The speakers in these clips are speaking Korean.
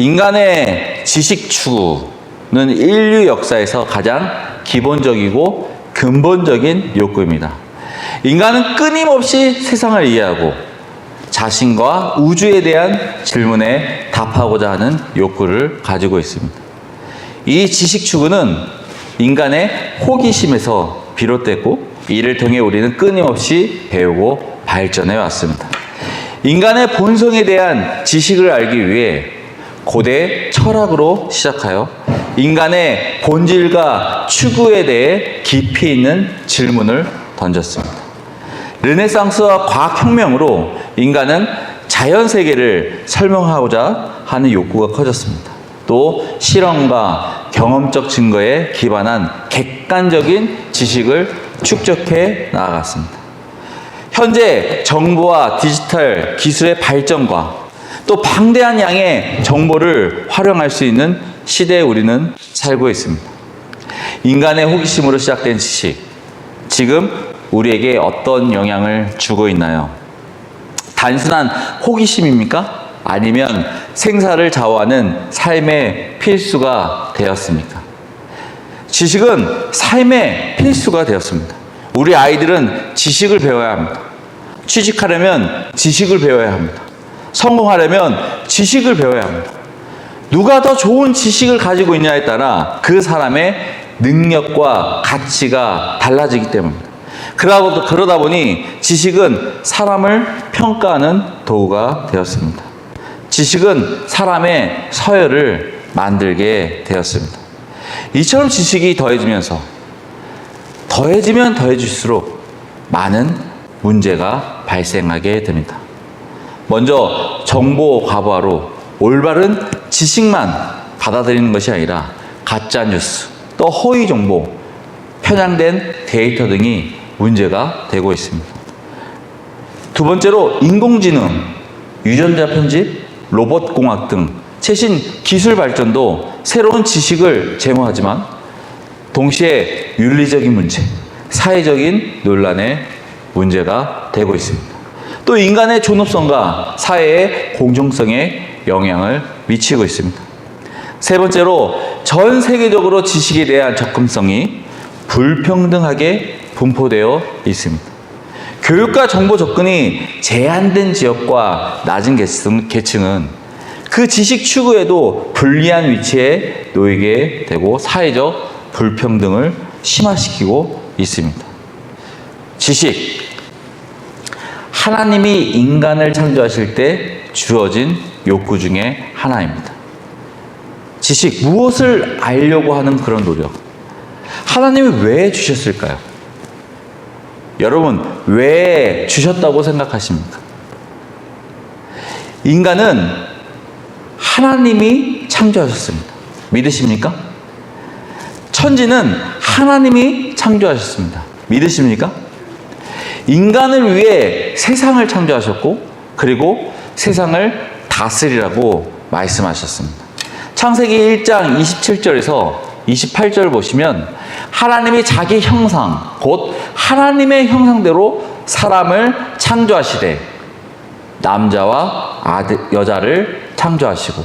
인간의 지식 추구는 인류 역사에서 가장 기본적이고 근본적인 욕구입니다. 인간은 끊임없이 세상을 이해하고 자신과 우주에 대한 질문에 답하고자 하는 욕구를 가지고 있습니다. 이 지식 추구는 인간의 호기심에서 비롯됐고 이를 통해 우리는 끊임없이 배우고 발전해 왔습니다. 인간의 본성에 대한 지식을 알기 위해 고대 철학으로 시작하여 인간의 본질과 추구에 대해 깊이 있는 질문을 던졌습니다. 르네상스와 과학혁명으로 인간은 자연 세계를 설명하고자 하는 욕구가 커졌습니다. 또 실험과 경험적 증거에 기반한 객관적인 지식을 축적해 나아갔습니다. 현재 정보와 디지털 기술의 발전과 또 방대한 양의 정보를 활용할 수 있는 시대에 우리는 살고 있습니다. 인간의 호기심으로 시작된 지식, 지금 우리에게 어떤 영향을 주고 있나요? 단순한 호기심입니까? 아니면 생사를 좌우하는 삶의 필수가 되었습니까? 지식은 삶의 필수가 되었습니다. 우리 아이들은 지식을 배워야 합니다. 취직하려면 지식을 배워야 합니다. 성공하려면 지식을 배워야 합니다. 누가 더 좋은 지식을 가지고 있냐에 따라 그 사람의 능력과 가치가 달라지기 때문입니다. 그러다, 보니 지식은 사람을 평가하는 도구가 되었습니다. 지식은 사람의 서열을 만들게 되었습니다. 이처럼 지식이 더해지면서 더해지면 더해질수록 많은 문제가 발생하게 됩니다. 먼저 정보 과부하로 올바른 지식만 받아들이는 것이 아니라 가짜 뉴스, 또 허위 정보, 편향된 데이터 등이 문제가 되고 있습니다. 두 번째로 인공지능, 유전자 편집, 로봇 공학 등 최신 기술 발전도 새로운 지식을 제공하지만 동시에 윤리적인 문제, 사회적인 논란의 문제가 되고 있습니다. 또 인간의 존엄성과 사회의 공정성에 영향을 미치고 있습니다. 세 번째로 전 세계적으로 지식에 대한 접근성이 불평등하게 분포되어 있습니다. 교육과 정보 접근이 제한된 지역과 낮은 계층, 계층은 그 지식 추구에도 불리한 위치에 놓이게 되고 사회적 불평등을 심화시키고 있습니다. 지식. 하나님이 인간을 창조하실 때 주어진 욕구 중에 하나입니다. 지식, 무엇을 알려고 하는 그런 노력. 하나님이 왜 주셨을까요? 여러분, 왜 주셨다고 생각하십니까? 인간은 하나님이 창조하셨습니다. 믿으십니까? 천지는 하나님이 창조하셨습니다. 믿으십니까? 인간을 위해 세상을 창조하셨고, 그리고 세상을 다스리라고 말씀하셨습니다. 창세기 1장 27절에서 28절 보시면 하나님이 자기 형상, 곧 하나님의 형상대로 사람을 창조하시되 남자와 아들, 여자를 창조하시고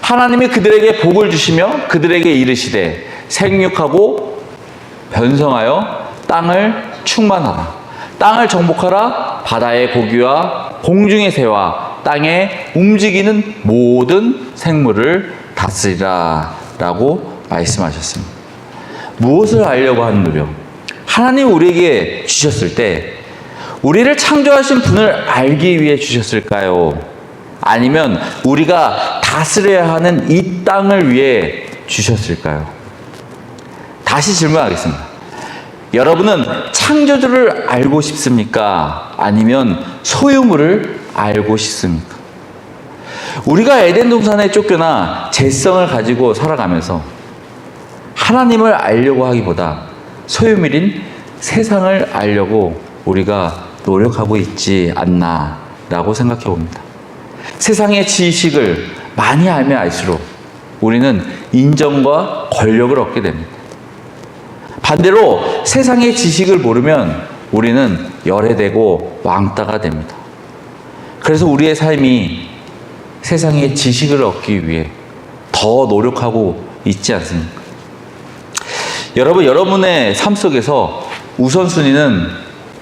하나님이 그들에게 복을 주시며 그들에게 이르시되 생육하고 변성하여 땅을 충만하라. 땅을 정복하라. 바다의 고기와 공중의 새와 땅에 움직이는 모든 생물을 다스리라. 라고 말씀하셨습니다. 무엇을 알려고 하는 노력? 하나님 우리에게 주셨을 때 우리를 창조하신 분을 알기 위해 주셨을까요? 아니면 우리가 다스려야 하는 이 땅을 위해 주셨을까요? 다시 질문하겠습니다. 여러분은 창조주를 알고 싶습니까? 아니면 소유물을 알고 싶습니까? 우리가 에덴 동산에 쫓겨나 재성을 가지고 살아가면서 하나님을 알려고 하기보다 소유물인 세상을 알려고 우리가 노력하고 있지 않나라고 생각해 봅니다. 세상의 지식을 많이 알면 알수록 우리는 인정과 권력을 얻게 됩니다. 반대로 세상의 지식을 모르면 우리는 열애되고 왕따가 됩니다. 그래서 우리의 삶이 세상의 지식을 얻기 위해 더 노력하고 있지 않습니까? 여러분, 여러분의 삶 속에서 우선순위는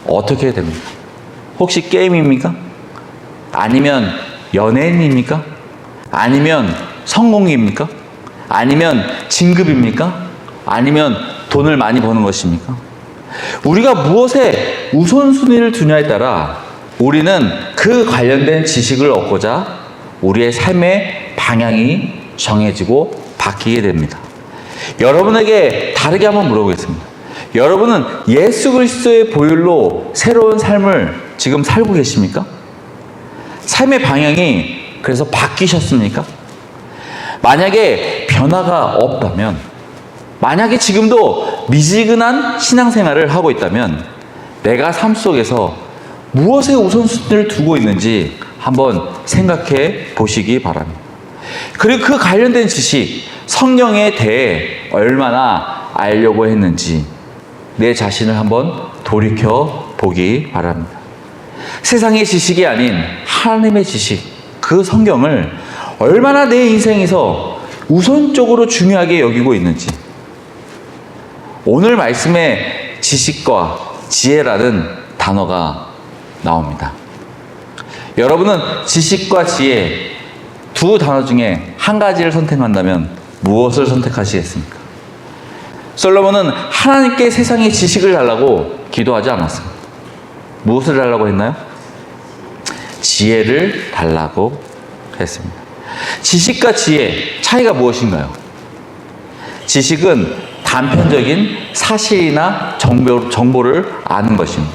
어떻게 됩니까? 혹시 게임입니까? 아니면 연예인입니까? 아니면 성공입니까? 아니면 진급입니까? 아니면 돈을 많이 버는 것입니까? 우리가 무엇에 우선순위를 두냐에 따라 우리는 그 관련된 지식을 얻고자 우리의 삶의 방향이 정해지고 바뀌게 됩니다. 여러분에게 다르게 한번 물어보겠습니다. 여러분은 예수 그리스도의 보혈로 새로운 삶을 지금 살고 계십니까? 삶의 방향이 그래서 바뀌셨습니까? 만약에 변화가 없다면, 만약에 지금도 미지근한 신앙생활을 하고 있다면, 내가 삶 속에서 무엇에 우선순위를 두고 있는지 한번 생각해 보시기 바랍니다. 그리고 그 관련된 지식, 성령에 대해 얼마나 알려고 했는지 내 자신을 한번 돌이켜 보기 바랍니다. 세상의 지식이 아닌 하나님의 지식, 그 성경을 얼마나 내 인생에서 우선적으로 중요하게 여기고 있는지 오늘 말씀에 지식과 지혜라는 단어가 나옵니다. 여러분은 지식과 지혜 두 단어 중에 한 가지를 선택한다면 무엇을 선택하시겠습니까? 솔로몬은 하나님께 세상의 지식을 달라고 기도하지 않았습니다. 무엇을 달라고 했나요? 지혜를 달라고 했습니다. 지식과 지혜 차이가 무엇인가요? 지식은 단편적인 사실이나 정보, 정보를 아는 것입니다.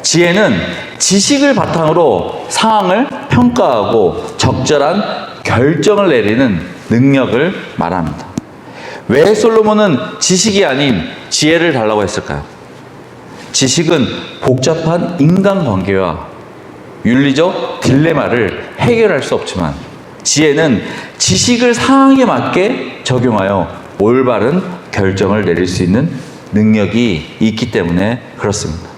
지혜는 지식을 바탕으로 상황을 평가하고 적절한 결정을 내리는 능력을 말합니다. 왜 솔로몬은 지식이 아닌 지혜를 달라고 했을까요? 지식은 복잡한 인간관계와 윤리적 딜레마를 해결할 수 없지만 지혜는 지식을 상황에 맞게 적용하여 올바른 결정을 내릴 수 있는 능력이 있기 때문에 그렇습니다.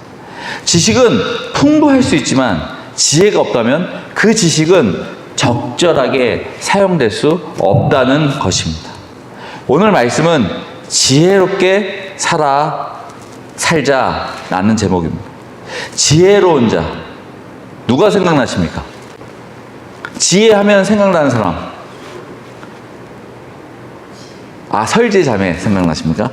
지식은 풍부할 수 있지만 지혜가 없다면 그 지식은 적절하게 사용될 수 없다는 것입니다. 오늘 말씀은 지혜롭게 살아 살자라는 제목입니다. 지혜로운 자 누가 생각나십니까? 지혜하면 생각나는 사람. 아 설제 자매 생각나십니까?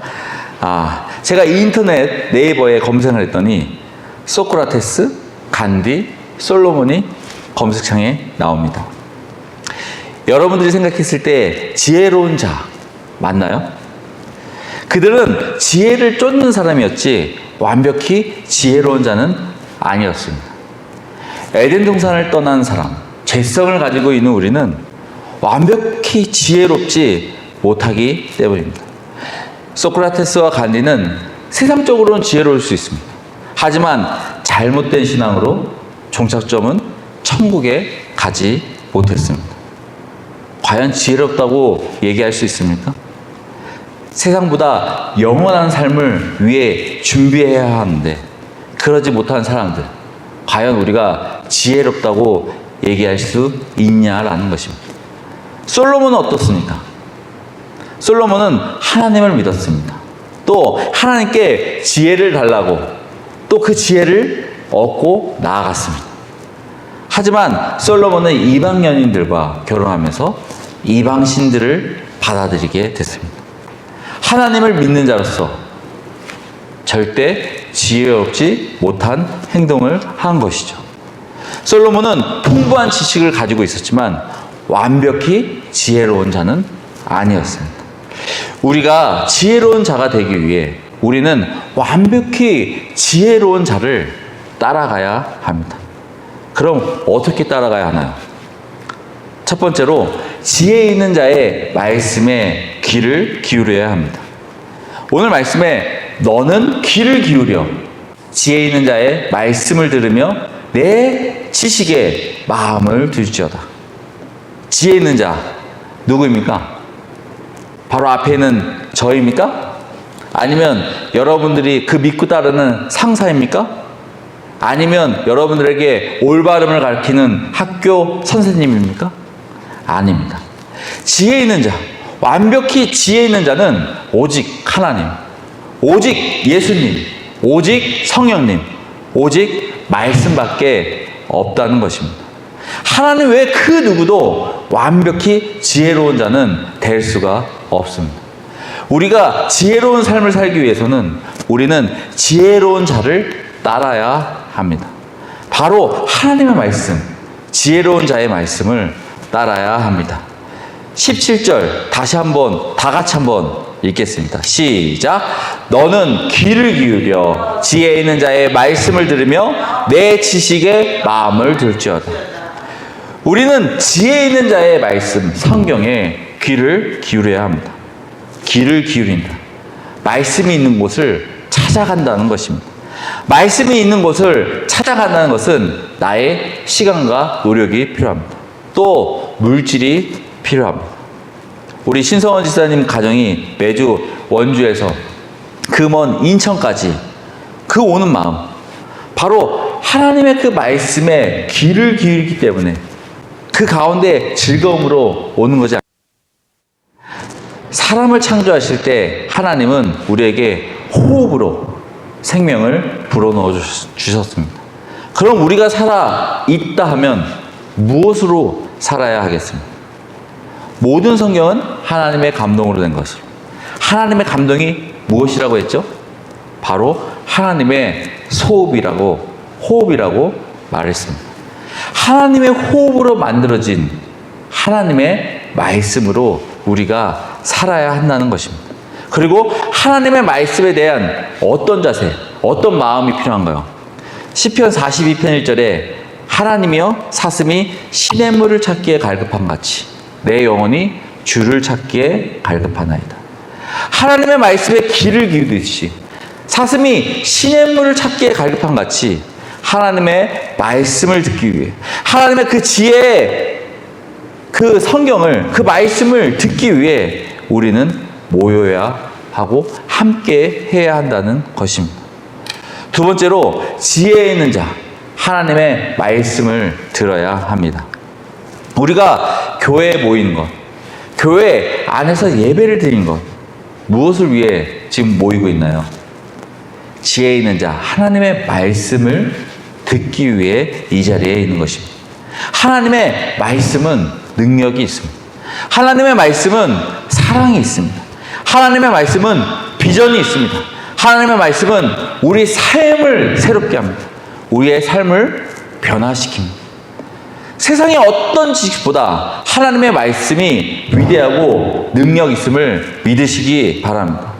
아 제가 인터넷 네이버에 검색을 했더니 소크라테스, 간디, 솔로몬이 검색창에 나옵니다. 여러분들이 생각했을 때 지혜로운 자 맞나요? 그들은 지혜를 쫓는 사람이었지 완벽히 지혜로운 자는 아니었습니다. 에덴 동산을 떠난 사람, 죄성을 가지고 있는 우리는 완벽히 지혜롭지 못하기 때문입니다. 소크라테스와 간디는 세상적으로는 지혜로울 수 있습니다. 하지만 잘못된 신앙으로 종착점은 천국에 가지 못했습니다. 과연 지혜롭다고 얘기할 수 있습니까? 세상보다 영원한 삶을 위해 준비해야 하는데 그러지 못한 사람들 과연 우리가 지혜롭다고 얘기할 수 있냐라는 것입니다. 솔로몬은 어떻습니까? 솔로몬은 하나님을 믿었습니다. 또 하나님께 지혜를 달라고 또 그 지혜를 얻고 나아갔습니다. 하지만 솔로몬은 이방 연인들과 결혼하면서 이방 신들을 받아들이게 됐습니다. 하나님을 믿는 자로서 절대 지혜롭지 못한 행동을 한 것이죠. 솔로몬은 풍부한 지식을 가지고 있었지만 완벽히 지혜로운 자는 아니었습니다. 우리가 지혜로운 자가 되기 위해 우리는 완벽히 지혜로운 자를 따라가야 합니다. 그럼 어떻게 따라가야 하나요? 첫 번째로 지혜 있는 자의 말씀에 귀를 기울여야 합니다. 오늘 말씀에 너는 귀를 기울여 지혜 있는 자의 말씀을 들으며 내 지식에 마음을 둘지어다. 지혜 있는 자 누구입니까? 바로 앞에 있는 저입니까? 아니면 여러분들이 그 믿고 따르는 상사입니까? 아니면 여러분들에게 올바름을 가르치는 학교 선생님입니까? 아닙니다. 지혜 있는 자, 완벽히 지혜 있는 자는 오직 하나님, 오직 예수님, 오직 성령님, 오직 말씀밖에 없다는 것입니다. 하나님 외에 그 누구도 완벽히 지혜로운 자는 될 수가 없습니다. 우리가 지혜로운 삶을 살기 위해서는 우리는 지혜로운 자를 따라야 합니다. 바로 하나님의 말씀, 지혜로운 자의 말씀을 따라야 합니다. 17절 다시 한번 다 같이 한번 읽겠습니다. 시작. 너는 귀를 기울여 지혜 있는 자의 말씀을 들으며 내 지식에 마음을 둘지어다. 우리는 지혜 있는 자의 말씀, 성경에 귀를 기울여야 합니다. 귀를 기울인다. 말씀이 있는 곳을 찾아간다는 것입니다. 말씀이 있는 곳을 찾아간다는 것은 나의 시간과 노력이 필요합니다. 또 물질이 필요합니다. 우리 신성원 지사님 가정이 매주 원주에서 그먼 인천까지 그 오는 마음 바로 하나님의 그 말씀에 귀를 기울이기 때문에 그 가운데 즐거움으로 오는 거지 사람을 창조하실 때 하나님은 우리에게 호흡으로 생명을 불어넣어 주셨습니다. 그럼 우리가 살아 있다 하면 무엇으로 살아야 하겠습니까? 모든 성경은 하나님의 감동으로 된 것으로. 하나님의 감동이 무엇이라고 했죠? 바로 하나님의 소흡이라고, 호흡이라고 말했습니다. 하나님의 호흡으로 만들어진 하나님의 말씀으로 우리가 살아야 한다는 것입니다. 그리고 하나님의 말씀에 대한 어떤 자세, 어떤 마음이 필요한가요? 시편 42편 1절에 하나님이여 사슴이 시냇 물을 찾기에 갈급한 같이 내 영혼이 주를 찾기에 갈급하나이다. 하나님의 말씀에 귀를 기울이듯이 사슴이 시냇 물을 찾기에 갈급한 같이 하나님의 말씀을 듣기 위해 하나님의 그 지혜 그 성경을 그 말씀을 듣기 위해 우리는 모여야 하고 함께 해야 한다는 것입니다. 두 번째로 지혜 있는 자 하나님의 말씀을 들어야 합니다. 우리가 교회에 모이는 것, 교회 안에서 예배를 드리는 것, 무엇을 위해 지금 모이고 있나요? 지혜 있는 자, 하나님의 말씀을 듣기 위해 이 자리에 있는 것입니다. 하나님의 말씀은 능력이 있습니다. 하나님의 말씀은 사랑이 있습니다. 하나님의 말씀은 비전이 있습니다. 하나님의 말씀은 우리 삶을 새롭게 합니다. 우리의 삶을 변화시킵니다. 세상의 어떤 지식보다 하나님의 말씀이 위대하고 능력 있음을 믿으시기 바랍니다.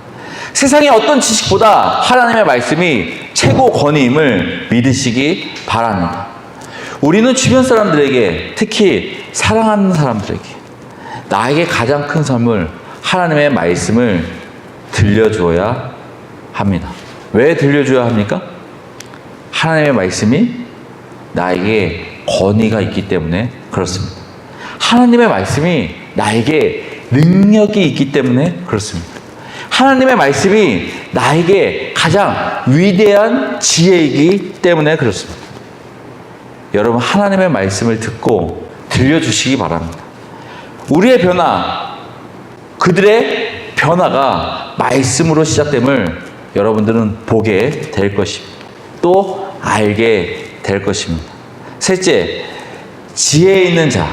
세상의 어떤 지식보다 하나님의 말씀이 최고 권위임을 믿으시기 바랍니다. 우리는 주변 사람들에게 특히 사랑하는 사람들에게 나에게 가장 큰 선물 하나님의 말씀을 들려줘야 합니다. 왜 들려줘야 합니까? 하나님의 말씀이 나에게 권위가 있기 때문에 그렇습니다. 하나님의 말씀이 나에게 능력이 있기 때문에 그렇습니다. 하나님의 말씀이 나에게 가장 위대한 지혜이기 때문에 그렇습니다. 여러분, 하나님의 말씀을 듣고 들려주시기 바랍니다. 우리의 변화, 그들의 변화가 말씀으로 시작됨을 여러분들은 보게 될 것입니다. 또 알게 될 것입니다. 셋째, 지혜 있는 자,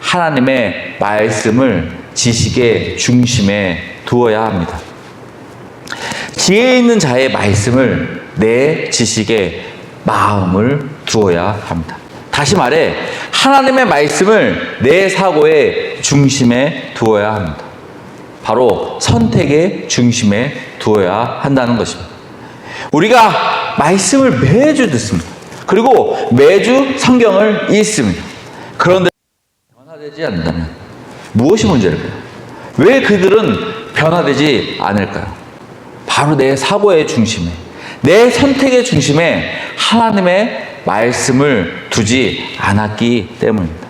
하나님의 말씀을 지식의 중심에 두어야 합니다. 지혜 있는 자의 말씀을 내 지식의 마음을 두어야 합니다. 다시 말해, 하나님의 말씀을 내 사고의 중심에 두어야 합니다. 바로 선택의 중심에 두어야 한다는 것입니다. 우리가 말씀을 매주 듣습니다. 그리고 매주 성경을 읽습니다. 그런데 변화되지 않는다면 무엇이 문제일까요? 왜 그들은 변화되지 않을까요? 바로 내 사고의 중심에, 내 선택의 중심에 하나님의 말씀을 두지 않았기 때문입니다.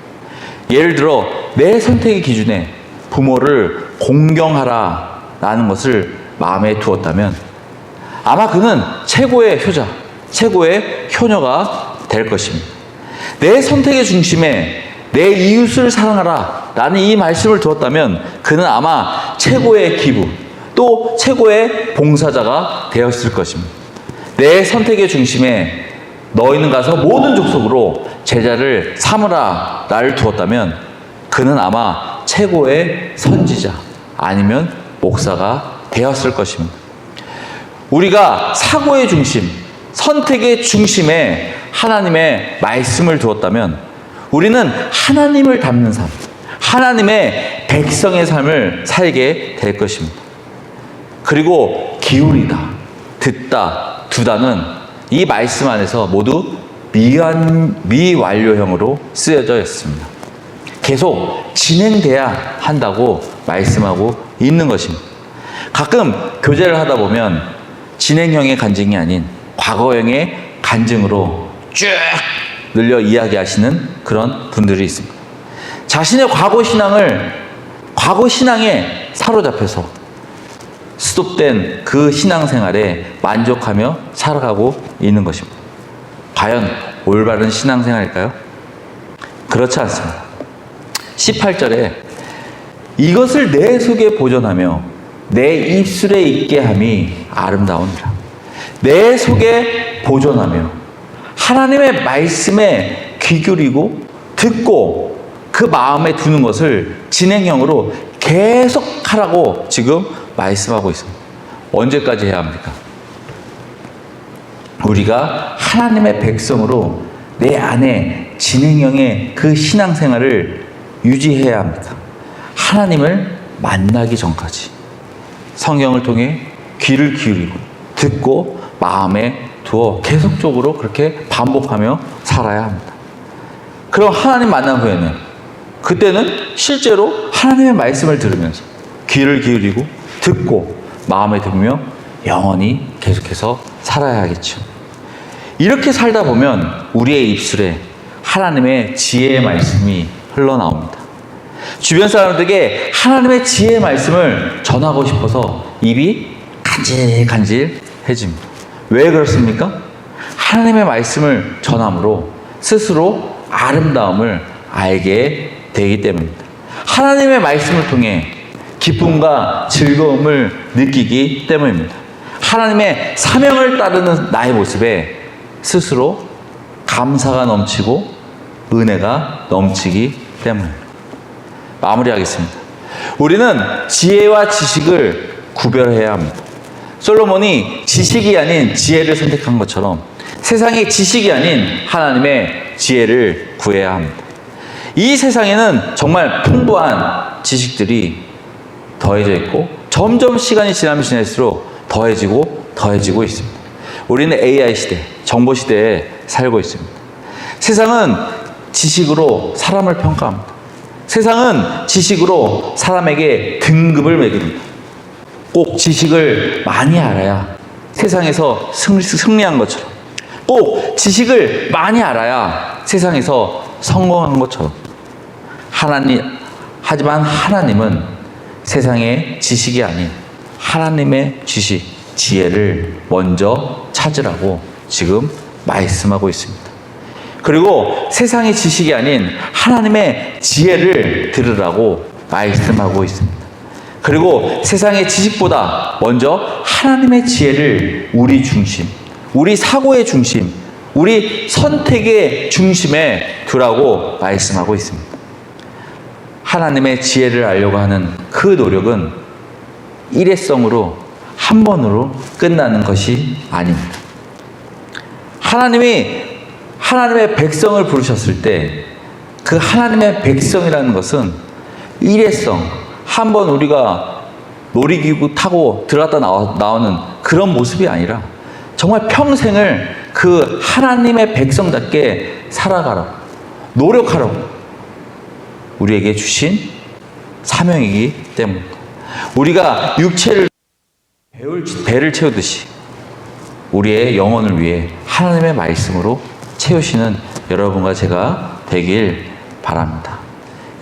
예를 들어, 내 선택의 기준에 부모를 공경하라 라는 것을 마음에 두었다면 아마 그는 최고의 효자, 최고의 효녀가 될 것입니다. 내 선택의 중심에 내 이웃을 사랑하라 라는 이 말씀을 두었다면 그는 아마 최고의 기부 또 최고의 봉사자가 되었을 것입니다. 내 선택의 중심에 너희는 가서 모든 족속으로 제자를 삼으라 나를 두었다면 그는 아마 최고의 선지자 아니면 목사가 되었을 것입니다. 우리가 사고의 중심, 선택의 중심에 하나님의 말씀을 두었다면 우리는 하나님을 닮는 삶, 하나님의 백성의 삶을 살게 될 것입니다. 그리고 기울이다, 듣다, 두다는 이 말씀 안에서 모두 미완, 미완료형으로 쓰여져 있습니다. 계속 진행돼야 한다고 말씀하고 있는 것입니다. 가끔 교제를 하다 보면 진행형의 간증이 아닌 과거형의 간증으로 쭉 늘려 이야기하시는 그런 분들이 있습니다. 자신의 과거 신앙을 과거 신앙에 사로잡혀서 스톱된 그 신앙생활에 만족하며 살아가고 있는 것입니다. 과연 올바른 신앙생활일까요? 그렇지 않습니다. 18절에 이것을 내 속에 보존하며 내 입술에 있게 함이 아름다우니라. 내 속에 보존하며 하나님의 말씀에 귀 기울이고 듣고 그 마음에 두는 것을 진행형으로 계속 하라고 지금 말씀하고 있습니다. 언제까지 해야 합니까? 우리가 하나님의 백성으로 내 안에 진행형의 그 신앙생활을 유지해야 합니다. 하나님을 만나기 전까지 성경을 통해 귀를 기울이고 듣고 마음에 두어 계속적으로 그렇게 반복하며 살아야 합니다. 그럼 하나님 만난 후에는 그때는 실제로 하나님의 말씀을 들으면서 귀를 기울이고 듣고 마음에 들며 영원히 계속해서 살아야 하겠죠. 이렇게 살다 보면 우리의 입술에 하나님의 지혜의 말씀이 흘러나옵니다. 주변 사람들에게 하나님의 지혜의 말씀을 전하고 싶어서 입이 간질간질해집니다. 왜 그렇습니까? 하나님의 말씀을 전함으로 스스로 아름다움을 알게 되기 때문입니다. 하나님의 말씀을 통해 기쁨과 즐거움을 느끼기 때문입니다. 하나님의 사명을 따르는 나의 모습에 스스로 감사가 넘치고 은혜가 넘치기 때문입니다. 마무리하겠습니다. 우리는 지혜와 지식을 구별해야 합니다. 솔로몬이 지식이 아닌 지혜를 선택한 것처럼 세상의 지식이 아닌 하나님의 지혜를 구해야 합니다. 이 세상에는 정말 풍부한 지식들이 더해져 있고 점점 시간이 지나면 지날수록 더해지고 더해지고 있습니다. 우리는 AI 시대, 정보 시대에 살고 있습니다. 세상은 지식으로 사람을 평가합니다. 세상은 지식으로 사람에게 등급을 매깁니다. 꼭 지식을 많이 알아야 세상에서 승리, 한 것처럼 꼭 지식을 많이 알아야 세상에서 성공한 것처럼 하나님 하지만 하나님은 세상의 지식이 아닌 하나님의 지식 지혜를 먼저 찾으라고 지금 말씀하고 있습니다. 그리고 세상의 지식이 아닌 하나님의 지혜를 들으라고 말씀하고 있습니다. 그리고 세상의 지식보다 먼저 하나님의 지혜를 우리 중심, 우리 사고의 중심, 우리 선택의 중심에 두라고 말씀하고 있습니다. 하나님의 지혜를 알려고 하는 그 노력은 일회성으로 한 번으로 끝나는 것이 아닙니다. 하나님이 하나님의 백성을 부르셨을 때 그 하나님의 백성이라는 것은 일회성, 한 번 우리가 놀이기구 타고 들어갔다 나와, 나오는 그런 모습이 아니라 정말 평생을 그 하나님의 백성답게 살아가라고, 노력하라고 우리에게 주신 사명이기 때문입니다. 우리가 육체를 배울, 배를 채우듯이 우리의 영혼을 위해 하나님의 말씀으로 채우시는 여러분과 제가 되길 바랍니다.